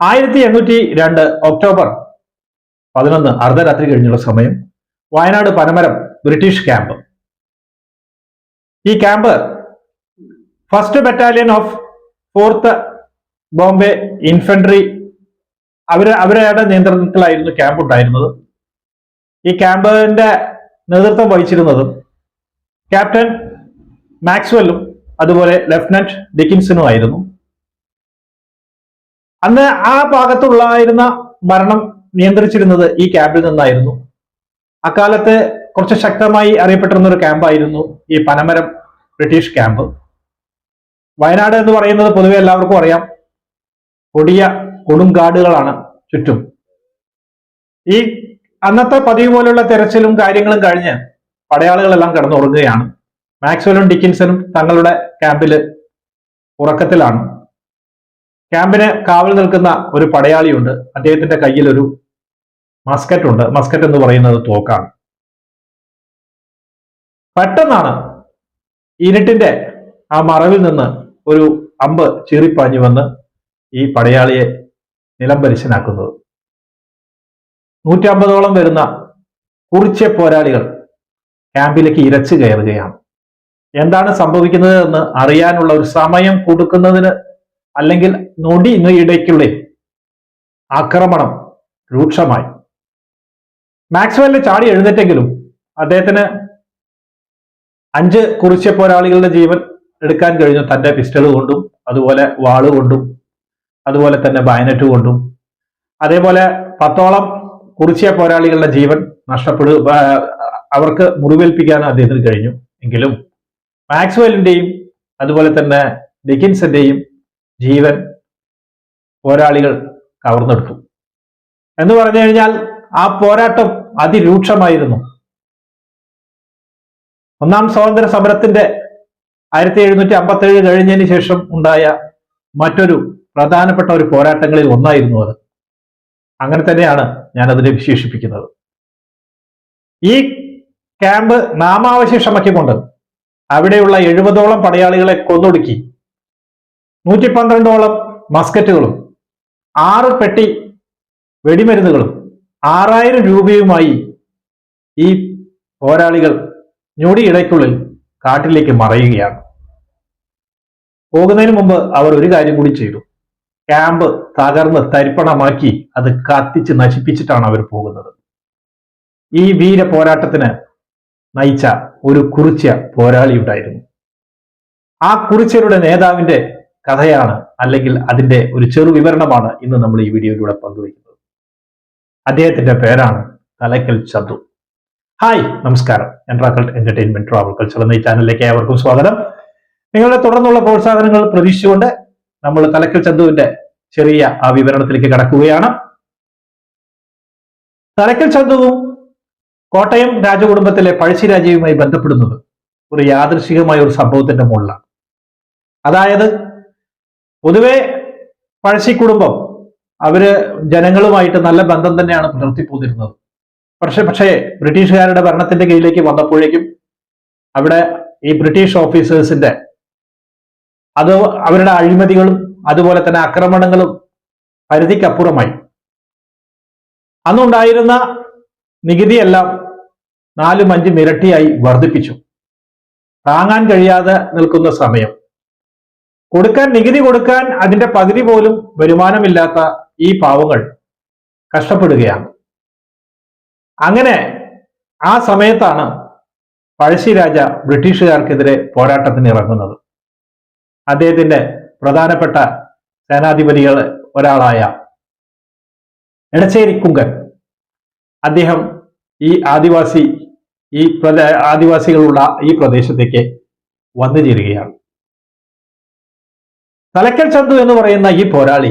ആയിരത്തി എണ്ണൂറ്റി രണ്ട് ഒക്ടോബർ പതിനൊന്ന് അർദ്ധരാത്രി കഴിഞ്ഞുള്ള സമയം വയനാട് പനമരം ബ്രിട്ടീഷ് ക്യാമ്പ്. ഈ camp first battalion of fourth Bombay infantry അവർ അവരുടെ നിയന്ത്രണത്തിലായിരുന്നു ക്യാമ്പ് ഉണ്ടായിരുന്നത്. ഈ ക്യാമ്പിന്റെ നേതൃത്വം വഹിച്ചിരുന്നതും ക്യാപ്റ്റൻ മാക്സ്വെല്ലും അതുപോലെ ലഫ്റ്റനന്റ് ഡിക്കിൻസണും ആയിരുന്നു അന്ന് ആ ഭാഗത്തുള്ളായിരുന്ന ഭരണം നിയന്ത്രിച്ചിരുന്നത് ഈ ക്യാമ്പിൽ നിന്നായിരുന്നു. അക്കാലത്ത് കുറച്ച് ശക്തമായി അറിയപ്പെട്ടിരുന്ന ഒരു ക്യാമ്പായിരുന്നു ഈ പനമരം ബ്രിട്ടീഷ് ക്യാമ്പ്. വയനാട് എന്ന് പറയുന്നത് പൊതുവെ എല്ലാവർക്കും അറിയാം. കൊടിയ കൊടുങ്കാടുകളാണ് ചുറ്റും. ഈ അന്നത്തെ പതിവ് പോലുള്ള തെരച്ചിലും കാര്യങ്ങളും കഴിഞ്ഞ് പടയാളികളെല്ലാം കിടന്നുറങ്ങുകയാണ്. മാക്സ്വലും ഡിക്കിൻസനും തങ്ങളുടെ ക്യാമ്പിൽ ഉറക്കത്തിലാണ്. ക്യാമ്പിന് കാവൽ നിൽക്കുന്ന ഒരു പടയാളിയുണ്ട്. അദ്ദേഹത്തിന്റെ കയ്യിൽ ഒരു മസ്കറ്റ് ഉണ്ട് മസ്കറ്റ് എന്ന് പറയുന്നത് തോക്കാണ്. പെട്ടെന്നാണ് ഇരുട്ടിന്റെ ആ മറവിൽ നിന്ന് ഒരു അമ്പ് ചീറിപ്പാഞ്ഞു വന്ന് ഈ പടയാളിയെ നിലംപരിശനാക്കുന്നത്. നൂറ്റമ്പതോളം വരുന്ന കുറിച്ച പോരാളികൾ ക്യാമ്പിലേക്ക് ഇരച്ചു കയറുകയാണ്. എന്താണ് സംഭവിക്കുന്നത് എന്ന് അറിയാനുള്ള ഒരു സമയം കൊടുക്കുന്നതിന് അല്ലെങ്കിൽ നൊടി ഇടയ്ക്കുള്ളിൽ ആക്രമണം രൂക്ഷമായി. മാക്സ്വെല്ലിന് ചാടി എഴുന്നേറ്റെങ്കിലും അദ്ദേഹത്തിന് അഞ്ച് കുറിച്ച പോരാളികളുടെ ജീവൻ എടുക്കാൻ കഴിഞ്ഞു തന്റെ പിസ്റ്റൾ കൊണ്ടും അതുപോലെ വാൾ കൊണ്ടും അതുപോലെ തന്നെ ബയനറ്റ് കൊണ്ടും. അതേപോലെ പത്തോളം കുറിച്ചിയ പോരാളികളുടെ ജീവൻ നഷ്ടപ്പെടു അവർക്ക് മുറിവേൽപ്പിക്കാൻ അദ്ദേഹത്തിന് കഴിഞ്ഞു. എങ്കിലും മാക്സ്വെല്ലിന്റെയും അതുപോലെ തന്നെ ഡിക്കിൻസിന്റെയും ജീവൻ പോരാളികൾ കവർന്നെടുത്തു. എന്ന് പറഞ്ഞു കഴിഞ്ഞാൽ ആ പോരാട്ടം അതിരൂക്ഷമായിരുന്നു. ഒന്നാം സ്വാതന്ത്ര്യ സമരത്തിന്റെ ആയിരത്തി എഴുന്നൂറ്റി അമ്പത്തി ഏഴ് കഴിഞ്ഞതിന് ശേഷം ഉണ്ടായ മറ്റൊരു പ്രധാനപ്പെട്ട ഒരു പോരാട്ടങ്ങളിൽ ഒന്നായിരുന്നു അത്. അങ്ങനെ തന്നെയാണ് ഞാൻ അതിനെ വിശേഷിപ്പിക്കുന്നത്. ഈ ക്യാമ്പ് നാമാവശേഷമാക്കിക്കൊണ്ട് അവിടെയുള്ള എഴുപതോളം പടയാളികളെ കൊന്നൊടുക്കി. നൂറ്റി പന്ത്രണ്ടോളം മസ്കറ്റുകളും ആറ് പെട്ടി വെടിമരുന്നുകളും ആറായിരം രൂപയുമായി ഈ പോരാളികൾ ഞൊടിയിടയ്ക്കുള്ളിൽ കാട്ടിലേക്ക് മറയുകയാണ്. പോകുന്നതിന് മുമ്പ് അവർ ഒരു കാര്യം കൂടി ചെയ്തു. ക്യാമ്പ് തകർന്ന് തരിപ്പണമാക്കി അത് കത്തിച്ച് നശിപ്പിച്ചിട്ടാണ് അവർ പോകുന്നത്. ഈ വീര പോരാട്ടത്തിന് നയിച്ച ഒരു കുറിച്യ പോരാളി ഉണ്ടായിരുന്നു. ആ കുറിച്യരുടെ നേതാവിന്റെ കഥയാണ് അല്ലെങ്കിൽ അതിന്റെ ഒരു ചെറു വിവരണമാണ് ഇന്ന് നമ്മൾ ഈ വീഡിയോയിലൂടെ പങ്കുവയ്ക്കുന്നത്. അദ്ദേഹത്തിന്റെ പേരാണ് തലക്കൽ ചതു. ഹായ് നമസ്കാരം. എൻട്രാക്കൾട്ട് എന്റർടൈൻമെന്റ് ട്രാവൽ കൾച്ചർ എന്ന ഈ ചാനലിലേക്ക് ഏവർക്കും സ്വാഗതം. നിങ്ങളുടെ തുടർന്നുള്ള പ്രോത്സാഹനങ്ങൾ പ്രതീക്ഷിച്ചുകൊണ്ട് നമ്മൾ തലക്കൽ ചന്തുവിന്റെ ചെറിയ ആ വിവരണത്തിലേക്ക് കടക്കുകയാണ്. തലക്കൽ ചന്തുവും കോട്ടയം രാജകുടുംബത്തിലെ പഴശ്ശിരാജയുമായി ബന്ധപ്പെടുന്നത് ഒരു യാദൃശികമായ ഒരു സംഭവത്തിന്റെ മുകളിലാണ്. അതായത് പൊതുവെ പഴശ്ശി കുടുംബം അവർ ജനങ്ങളുമായിട്ട് നല്ല ബന്ധം തന്നെയാണ് പുലർത്തിപ്പോന്നിരുന്നത് പക്ഷെ പക്ഷേ ബ്രിട്ടീഷുകാരുടെ ഭരണത്തിന്റെ കീഴിലേക്ക് വന്നപ്പോഴേക്കും അവിടെ ഈ ബ്രിട്ടീഷ് ഓഫീസേഴ്സിന്റെ അത് അവരുടെ അഴിമതികളും അതുപോലെ തന്നെ ആക്രമണങ്ങളും പരിധിക്കപ്പുറമായി. അന്നുണ്ടായിരുന്ന നികുതിയെല്ലാം നാലും അഞ്ചും ഇരട്ടിയായി വർദ്ധിപ്പിച്ചു. താങ്ങാൻ കഴിയാതെ നിൽക്കുന്ന സമയം. കൊടുക്കാൻ നികുതി കൊടുക്കാൻ അതിന്റെ പകുതി പോലും വരുമാനമില്ലാത്ത ഈ പാവങ്ങൾ കഷ്ടപ്പെടുകയാണ്. അങ്ങനെ ആ സമയത്താണ് പഴശ്ശിരാജ ബ്രിട്ടീഷുകാർക്കെതിരെ പോരാട്ടത്തിന് ഇറങ്ങുന്നത്. അദ്ദേഹത്തിന്റെ പ്രധാനപ്പെട്ട സേനാധിപതികൾ ഒരാളായ എടച്ചേരി കുങ്കൻ. അദ്ദേഹം ഈ ആദിവാസി ഈ ആദിവാസികളുള്ള ഈ പ്രദേശത്തേക്ക് വന്നു ചേരുകയാണ് തലക്കൽ ചന്തു എന്ന് പറയുന്ന ഈ പോരാളി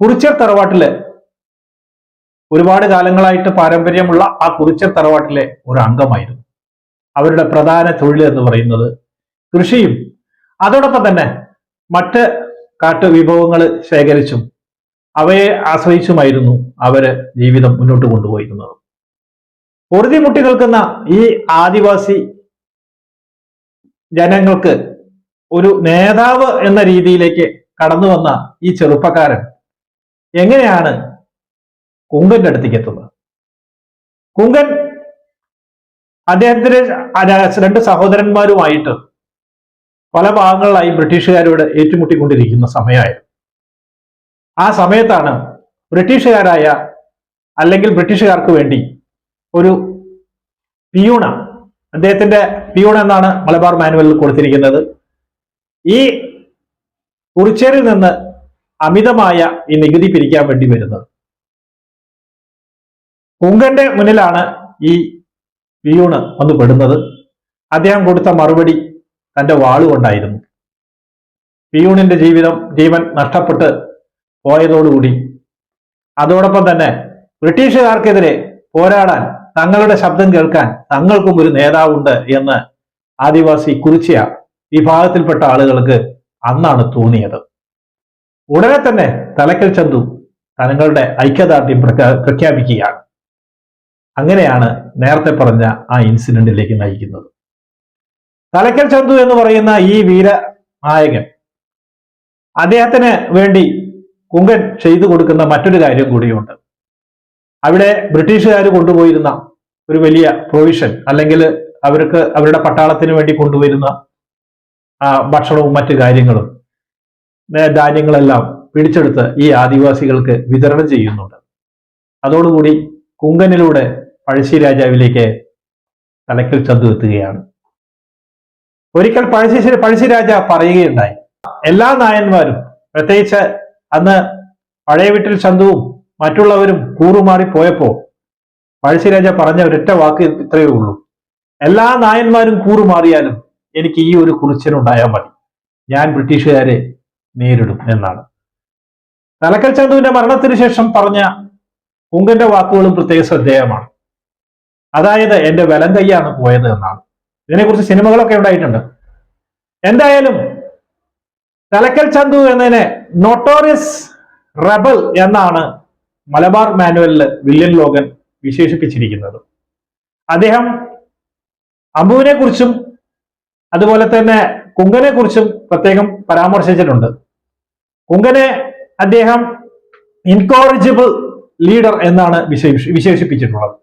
കുറിച്ചർ തറവാട്ടിലെ ഒരുപാട് കാലങ്ങളായിട്ട് പാരമ്പര്യമുള്ള ആ കുറിച്ചർ തറവാട്ടിലെ ഒരു അംഗമായിരുന്നു. അവരുടെ പ്രധാന തൊഴിൽ എന്ന് പറയുന്നത് കൃഷിയും അതോടൊപ്പം തന്നെ മറ്റ് കാട്ടു വിഭവങ്ങൾ ശേഖരിച്ചും അവയെ ആശ്രയിച്ചുമായിരുന്നു അവർ ജീവിതം മുന്നോട്ട് കൊണ്ടുപോയിരുന്നത്. പൊറുതിമുട്ടി നിൽക്കുന്ന ഈ ആദിവാസി ജനങ്ങൾക്ക് ഒരു നേതാവ് എന്ന രീതിയിലേക്ക് കടന്നു വന്ന ഈ ചെറുപ്പക്കാരൻ എങ്ങനെയാണ് കുങ്കന്റെ അടുത്തേക്ക് എത്തുന്നത്? കുങ്കൻ അദ്ദേഹത്തിന്റെ രണ്ട് സഹോദരന്മാരുമായിട്ട് പല ഭാഗങ്ങളിലായി ബ്രിട്ടീഷുകാരോട് ഏറ്റുമുട്ടിക്കൊണ്ടിരിക്കുന്ന സമയമായിരുന്നു. ആ സമയത്താണ് ബ്രിട്ടീഷുകാരായ അല്ലെങ്കിൽ ബ്രിട്ടീഷുകാർക്ക് വേണ്ടി ഒരു പിയൂണ അദ്ദേഹത്തിന്റെ പിയൂണ എന്നാണ് മലബാർ മാനുവലിൽ കൊടുത്തിരിക്കുന്നത്. ഈ കുറിച്ചേരിൽ നിന്ന് അമിതമായ ഈ നികുതി പിരിക്കാൻ വേണ്ടി വരുന്നത്. കുങ്കന്റെ മുന്നിലാണ് ഈ പിയൂണ് വന്ന് പെടുന്നത്. അദ്ദേഹം കൊടുത്ത മറുപടി തന്റെ വാളുകൊണ്ടായിരുന്നു പിയൂണിന്റെ ജീവിതം ജീവൻ നഷ്ടപ്പെട്ട് പോയതോടുകൂടി. അതോടൊപ്പം തന്നെ ബ്രിട്ടീഷുകാർക്കെതിരെ പോരാടാൻ തങ്ങളുടെ ശബ്ദം കേൾക്കാൻ തങ്ങൾക്കും ഒരു നേതാവുണ്ട് എന്ന് ആദിവാസി കുറിച്ചിയ വിഭാഗത്തിൽപ്പെട്ട ആളുകൾക്ക് അന്നാണ് തോന്നിയത്. ഉടനെ തന്നെ തലക്കൽ ചന്തു തങ്ങളുടെ ഐക്യദാർഢ്യം പ്രഖ്യാപിക്കുകയാണ്. അങ്ങനെയാണ് നേരത്തെ പറഞ്ഞ ആ ഇൻസിഡന്റിലേക്ക് നയിക്കുന്നത്. തലക്കൽ ചന്തു എന്ന് പറയുന്ന ഈ വീര നായകൻ അദ്ദേഹത്തിന് വേണ്ടി കുങ്കൻ ചെയ്തു കൊടുക്കുന്ന മറ്റൊരു കാര്യം കൂടിയുണ്ട്. അവിടെ ബ്രിട്ടീഷുകാർ കൊണ്ടുപോയിരുന്ന ഒരു വലിയ പ്രൊവിഷൻ അല്ലെങ്കിൽ അവർക്ക് അവരുടെ പട്ടാളത്തിന് വേണ്ടി കൊണ്ടുവരുന്ന ഭക്ഷണവും മറ്റു കാര്യങ്ങളും ധാന്യങ്ങളെല്ലാം പിടിച്ചെടുത്ത് ഈ ആദിവാസികൾക്ക് വിതരണം ചെയ്യുന്നുണ്ട്. അതോടുകൂടി കുങ്കനിലൂടെ പഴശ്ശി രാജാവിലേക്ക് തലക്കൽ ചന്തു എത്തുകയാണ്. ഒരിക്കൽ പഴശ്ശി പഴശ്ശി രാജ പറയുകയുണ്ടായി. എല്ലാ നായന്മാരും പ്രത്യേകിച്ച് അന്ന് പഴയ വീട്ടിൽ ചന്തുവും മറ്റുള്ളവരും കൂറുമാറി പോയപ്പോ പഴശ്ശിരാജ പറഞ്ഞ ഒരൊറ്റ വാക്ക് ഇത്രയേ ഉള്ളൂ. എല്ലാ നായന്മാരും കൂറുമാറിയാലും എനിക്ക് ഈ ഒരു കുറിച്ചനുണ്ടായാൽ മതി. ഞാൻ ബ്രിട്ടീഷുകാരെ നേരിടും എന്നാണ്. തലക്കൽ ചന്തുവിന്റെ മരണത്തിന് ശേഷം പറഞ്ഞ കുങ്കന്റെ വാക്കുകളും പ്രത്യേക ശ്രദ്ധേയമാണ്. അതായത് എന്റെ വലം കൈയാണ് പോയത് എന്നാണ്. ഇതിനെക്കുറിച്ച് സിനിമകളൊക്കെ ഉണ്ടായിട്ടുണ്ട്. എന്തായാലും തലക്കൽ ചന്തു എന്നതിനെ നോട്ടോറിയസ് റബൽ എന്നാണ് മലബാർ മാനുവലിൽ വില്യൻ ലോഗൻ വിശേഷിപ്പിച്ചിരിക്കുന്നത്. അദ്ദേഹം അമ്പുവിനെ കുറിച്ചും അതുപോലെ തന്നെ കുങ്കനെ കുറിച്ചും പ്രത്യേകം പരാമർശിച്ചിട്ടുണ്ട്. കുങ്കനെ അദ്ദേഹം ഇൻകോറിജിബിൾ ലീഡർ എന്നാണ് വിശേഷിപ്പിച്ചിട്ടുള്ളത്.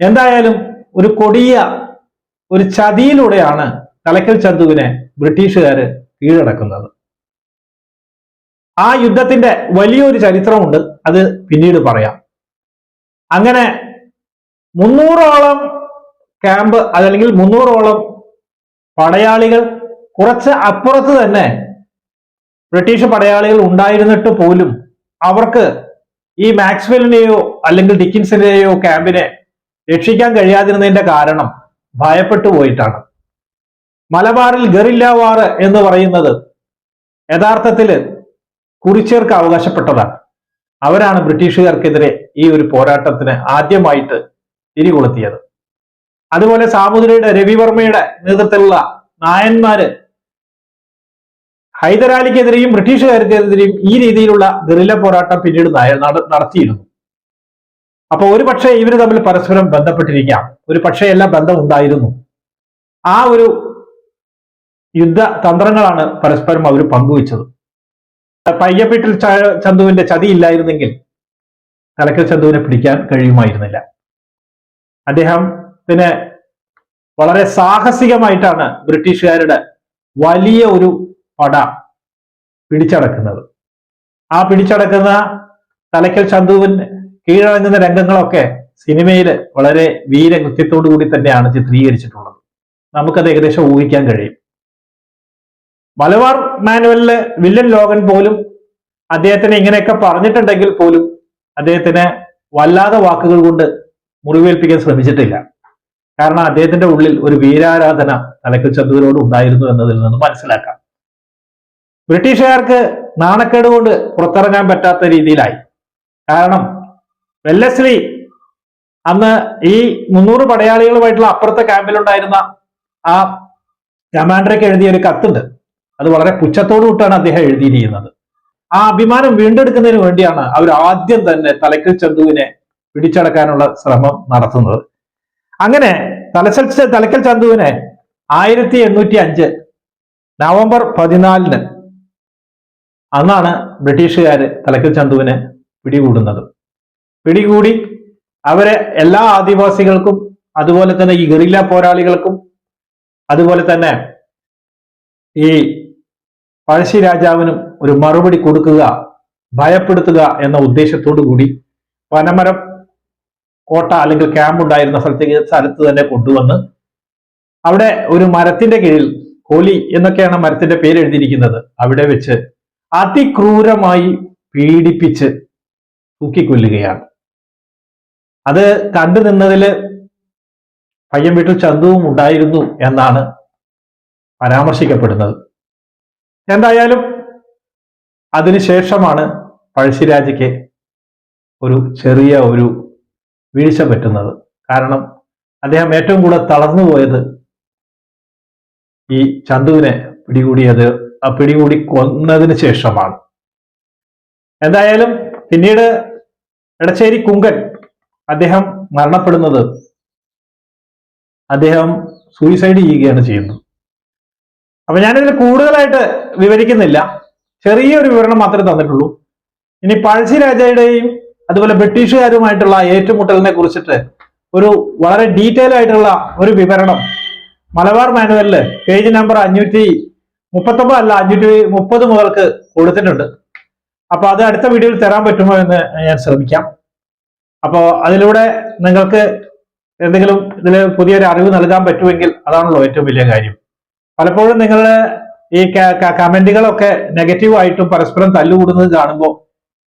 എന്തായാലും ഒരു കൊടിയ ഒരു ചതിയിലൂടെയാണ് തലക്കൽ ചന്തുവിനെ ബ്രിട്ടീഷുകാര് കീഴടക്കുന്നത്. ആ യുദ്ധത്തിന്റെ വലിയൊരു ചരിത്രമുണ്ട് അത് പിന്നീട് പറയാം. അങ്ങനെ മുന്നൂറോളം ക്യാമ്പ് അതല്ലെങ്കിൽ മുന്നൂറോളം പടയാളികൾ കുറച്ച് അപ്പുറത്ത് തന്നെ ബ്രിട്ടീഷ് പടയാളികൾ ഉണ്ടായിരുന്നിട്ട് പോലും അവർക്ക് ഈ മാക്സ്വെലിനെയോ അല്ലെങ്കിൽ ഡിക്കിൻസിനെയോ ക്യാമ്പിനെ രക്ഷിക്കാൻ കഴിയാതിരുന്നതിന്റെ കാരണം ഭയപ്പെട്ടു പോയിട്ടാണ്. മലബാറിൽ ഗറില്ല വാർ എന്ന് പറയുന്നത് യഥാർത്ഥത്തിൽ കുറിച്ചേർക്ക് അവകാശപ്പെട്ടതാണ്. അവരാണ് ബ്രിട്ടീഷുകാർക്കെതിരെ ഈ ഒരു പോരാട്ടത്തിന് ആദ്യമായിട്ട് തിരികൊളുത്തിയത്. അതുപോലെ സാമുദ്രയുടെ രവിവർമ്മയുടെ നേതൃത്വത്തിലുള്ള നായന്മാര് ഹൈദരാലിക്കെതിരെയും ബ്രിട്ടീഷുകാർക്കെതിരെയും ഈ രീതിയിലുള്ള ഗറില്ല പോരാട്ടം പിന്നീട് നടത്തിയിരുന്നു. അപ്പൊ ഒരു പക്ഷേ ഇവർ തമ്മിൽ പരസ്പരം ബന്ധപ്പെട്ടിരിക്കാം. ഒരു പക്ഷേ എല്ലാം ബന്ധം ഉണ്ടായിരുന്നു ആ ഒരു യുദ്ധ തന്ത്രങ്ങളാണ് പരസ്പരം അവർ പങ്കുവച്ചത്. പയ്യപ്പെട്ടിൽ ചന്തുവിന്റെ ചതി ഇല്ലായിരുന്നെങ്കിൽ തലക്കൽ ചന്തുവിനെ പിടിക്കാൻ കഴിയുമായിരുന്നില്ല. അദ്ദേഹം പിന്നെ വളരെ സാഹസികമായിട്ടാണ് ബ്രിട്ടീഷുകാരുടെ വലിയ ഒരു പട പിടിച്ചടക്കുന്നത്. ആ പിടിച്ചടക്കുന്ന തലക്കൽ ചന്തുവിൻ കീഴടങ്ങുന്ന രംഗങ്ങളൊക്കെ സിനിമയിൽ വളരെ വീരകൃത്യത്തോടു കൂടി തന്നെയാണ് ചിത്രീകരിച്ചിട്ടുള്ളത്. നമുക്കത് ഏകദേശം ഊഹിക്കാൻ കഴിയും. മലബാർ മാനുവലിൽ വില്ലൻ ലോകൻ പോലും അദ്ദേഹത്തിന് ഇങ്ങനെയൊക്കെ പറഞ്ഞിട്ടുണ്ടെങ്കിൽ പോലും അദ്ദേഹത്തിന് വല്ലാതെ വാക്കുകൾ കൊണ്ട് മുറിവേൽപ്പിക്കാൻ ശ്രമിച്ചിട്ടില്ല. കാരണം അദ്ദേഹത്തിന്റെ ഉള്ളിൽ ഒരു വീരാരാധന തലക്കൽ ചന്തുവിനോട് ഉണ്ടായിരുന്നു എന്നതിൽ നിന്ന് മനസ്സിലാക്കാം. ബ്രിട്ടീഷുകാർക്ക് നാണക്കേട് കൊണ്ട് പുറത്തിറങ്ങാൻ പറ്റാത്ത രീതിയിലായി. കാരണം വെല്ലശ്രീ അന്ന് ഈ മുന്നൂറ് പടയാളികളുമായിട്ടുള്ള അപ്പുറത്തെ ക്യാമ്പിലുണ്ടായിരുന്ന ആ കമാൻഡറേക്ക് എഴുതിയ ഒരു കത്തുണ്ട്. അത് വളരെ പുച്ഛത്തോടു കൂട്ടാണ് അദ്ദേഹം എഴുതിയിരിക്കുന്നത്. ആ അഭിമാനം വീണ്ടെടുക്കുന്നതിന് വേണ്ടിയാണ് അവർ ആദ്യം തന്നെ തലക്കൽ ചന്തുവിനെ പിടിച്ചടക്കാനുള്ള ശ്രമം നടത്തുന്നത്. അങ്ങനെ തലച്ചൽ തലക്കൽ ചന്തുവിനെ ആയിരത്തി എണ്ണൂറ്റി അഞ്ച് നവംബർ പതിനാലിന് അന്നാണ് ബ്രിട്ടീഷുകാർ തലക്കൽ ചന്തുവിനെ പിടികൂടുന്നത്. പിടികൂടി അവരെ എല്ലാ ആദിവാസികൾക്കും അതുപോലെ തന്നെ ഈ ഗറില്ല പോരാളികൾക്കും അതുപോലെ തന്നെ ഈ പഴശ്ശി രാജാവിനും ഒരു മറുപടി കൊടുക്കുക ഭയപ്പെടുത്തുക എന്ന ഉദ്ദേശത്തോടു കൂടി പനമരം കോട്ട അല്ലെങ്കിൽ ക്യാമ്പ് ഉണ്ടായിരുന്ന സ്ഥലത്തേക്ക് സ്ഥലത്ത് തന്നെ കൊണ്ടുവന്ന് അവിടെ ഒരു മരത്തിന്റെ കീഴിൽ കോലി എന്നൊക്കെയാണ് മരത്തിന്റെ പേര് എഴുതിയിരിക്കുന്നത്. അവിടെ വെച്ച് അതിക്രൂരമായി പീഡിപ്പിച്ച് തൂക്കിക്കൊല്ലുകയാണ്. അത് കണ്ടു നിന്നതിൽ പയ്യൻ വീട്ടിൽ ചന്തുവും ഉണ്ടായിരുന്നു എന്നാണ് പരാമർശിക്കപ്പെടുന്നത്. എന്തായാലും അതിനുശേഷമാണ് പഴശ്ശിരാജയ്ക്ക് ഒരു ചെറിയ ഒരു വീഴ്ച പറ്റുന്നത്. കാരണം അദ്ദേഹം ഏറ്റവും കൂടുതൽ തളർന്നു പോയത് ഈ ചന്തുവിനെ പിടികൂടിയത് പിടികൂടി കൊന്നതിന് ശേഷമാണ്. എന്തായാലും പിന്നീട് എടച്ചേരി കുങ്കൻ അദ്ദേഹം മരണപ്പെടുന്നത് അദ്ദേഹം സൂയിസൈഡ് ചെയ്യുകയാണ് ചെയ്യുന്നത്. അപ്പൊ ഞാനിതിൽ കൂടുതലായിട്ട് വിവരിക്കുന്നില്ല. ചെറിയൊരു വിവരണം മാത്രമേ തന്നിട്ടുള്ളൂ. ഇനി പഴശ്ശി രാജയുടെയും അതുപോലെ ബ്രിട്ടീഷുകാരുമായിട്ടുള്ള ഏറ്റുമുട്ടലിനെ കുറിച്ചിട്ട് ഒരു വളരെ ഡീറ്റെയിൽ ആയിട്ടുള്ള ഒരു വിവരണം. മലബാർ മാനുവലിൽ പേജ് നമ്പർ അഞ്ഞൂറ്റി മുപ്പത്തൊമ്പത് അല്ല അഞ്ഞൂറ്റി മുപ്പത് മുതൽക്ക് കൊടുത്തിട്ടുണ്ട്. അപ്പൊ അത് അടുത്ത വീഡിയോയിൽ തരാൻ പറ്റുമോ എന്ന് ഞാൻ ശ്രമിക്കാം. അപ്പോൾ അതിലൂടെ നിങ്ങൾക്ക് എന്തെങ്കിലും ഇതിൽ പുതിയൊരു അറിവ് നൽകാൻ പറ്റുമെങ്കിൽ അതാണല്ലോ ഏറ്റവും വലിയ കാര്യം. പലപ്പോഴും നിങ്ങളുടെ ഈ കമന്റുകളൊക്കെ നെഗറ്റീവ് ആയിട്ടും പരസ്പരം തല്ലുകൂടുന്നത് കാണുമ്പോൾ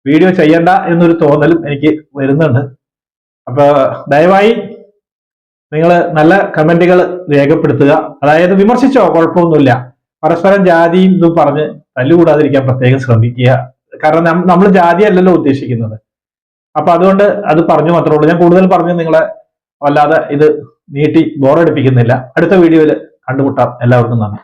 വീഡിയോ ചെയ്യണ്ട എന്നൊരു തോന്നലും എനിക്ക് വരുന്നുണ്ട്. അപ്പൊ ദയവായി നിങ്ങൾ നല്ല കമന്റുകൾ രേഖപ്പെടുത്തുക. അതായത് വിമർശിച്ചോ കുഴപ്പമൊന്നുമില്ല. പരസ്പരം ജാതിയും ഇതും പറഞ്ഞ് തല്ലുകൂടാതിരിക്കാൻ പ്രത്യേകം ശ്രമിക്കുക. കാരണം നമ്മൾ ജാതി അല്ലല്ലോ ഉദ്ദേശിക്കുന്നത്. അപ്പൊ അതുകൊണ്ട് അത് പറഞ്ഞു മാത്രമേ ഉള്ളൂ. ഞാൻ കൂടുതൽ പറഞ്ഞ് നിങ്ങളെ വല്ലാതെ ഇത് നീട്ടി ബോറടിപ്പിക്കുന്നില്ല. അടുത്ത വീഡിയോയിൽ കണ്ടുമുട്ടാം. എല്ലാവർക്കും നന്ദി.